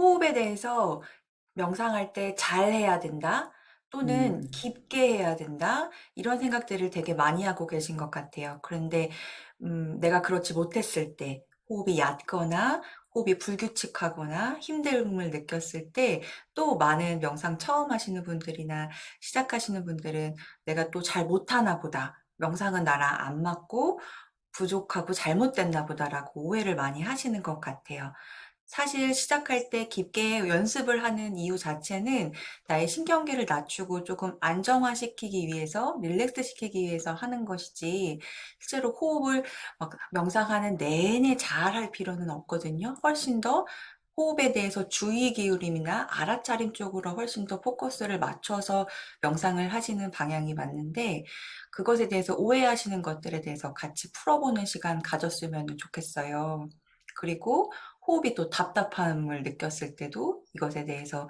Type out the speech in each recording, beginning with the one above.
호흡에 대해서 명상할 때 잘해야 된다 또는 음. 깊게 해야 된다 이런 생각들을 되게 많이 하고 계신 것 같아요. 그런데 음 내가 그렇지 못했을 때 호흡이 얕거나 호흡이 불규칙하거나 힘듦을 느꼈을 때 또 많은 명상 처음 하시는 분들이나 시작하시는 분들은 '내가 또 잘 못하나 보다. 명상은 나랑 안 맞고 부족하고 잘못됐나 보다.'라고 오해를 많이 하시는 것 같아요. 사실 시작할 때 깊게 연습을 하는 이유 자체는 나의 신경계를 낮추고 쪼금 안정화시키기 위해서 릴렉스 시키기 위해서 하는 것이지 실제로 호흡을 막 명상하는 내내 잘 할 필요는 없거든요. 훨씬 더 호흡에 대해서 주의 기울임이나 알아차림 쪽으로 훨씬 더 포커스를 맞춰서 명상을 하시는 방향이 맞는데 그것에 대해서 오해하시는 것들에 대해서 같이 풀어보는 시간 가졌으면은 좋겠어요. 그리고 호흡이 또 답답함을 느꼈을 때도 이것에 대해서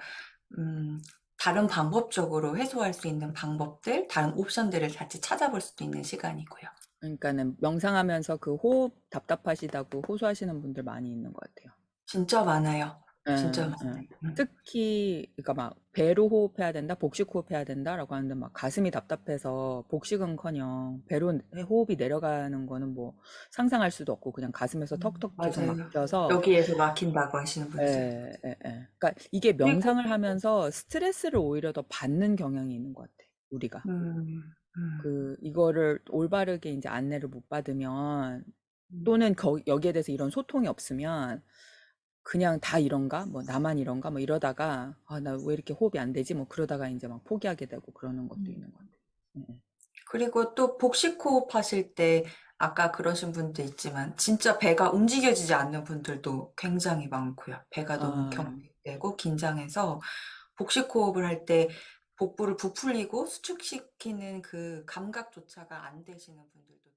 음 다른 방법적으로 해소할 수 있는 방법들 다른 옵션들을 같이 찾아볼 수도 있는 시간이고요. 그러니까는 명상하면서 그 호흡 답답하시다고 호소하시는 분들 많이 있는 것 같아요. 진짜 많아요. 진짜 예, 많아요. 예. 음. 특히 그러니까 막 배로 호흡해야 된다, 복식 호흡해야 된다라고 하는데 막 가슴이 답답해서 복식은커녕 배로 호흡이 내려가는 거는 뭐 상상할 수도 없고 그냥 가슴에서 음 턱턱 계속 맞아요. 막혀서 여기에서 막힌다고 하시는 분들. 예, 예, 예. 그러니까 이게 명상을 하면서 스트레스를 오히려 더 받는 경향이 있는 것 같아, 우리가. 음. 음. 그 이거를 올바르게 인제 안내를 못 받으면 음. 또는 거 여기에 대해서 이런 소통이 없으면 그냥 '다 이런가? 뭐 나만 이런가?' 뭐 이러다가 '아 나 왜 이렇게 호흡이 안 되지?' 뭐 그러다가 인제 막 포기하게 되고 그러는 것도 음. 있는 것 같아요. 예예. 그리고 또 복식 호흡하실 때 아까 그러신 분도 있지만 진짜 배가 움직여지지 않는 분들도 굉장히 많고요. 배가 너무 아. 경직되고 긴장해서 복식 호흡을 할 때 복부를 부풀리고 수축시키는 그 감각조차가 안 되시는 분들도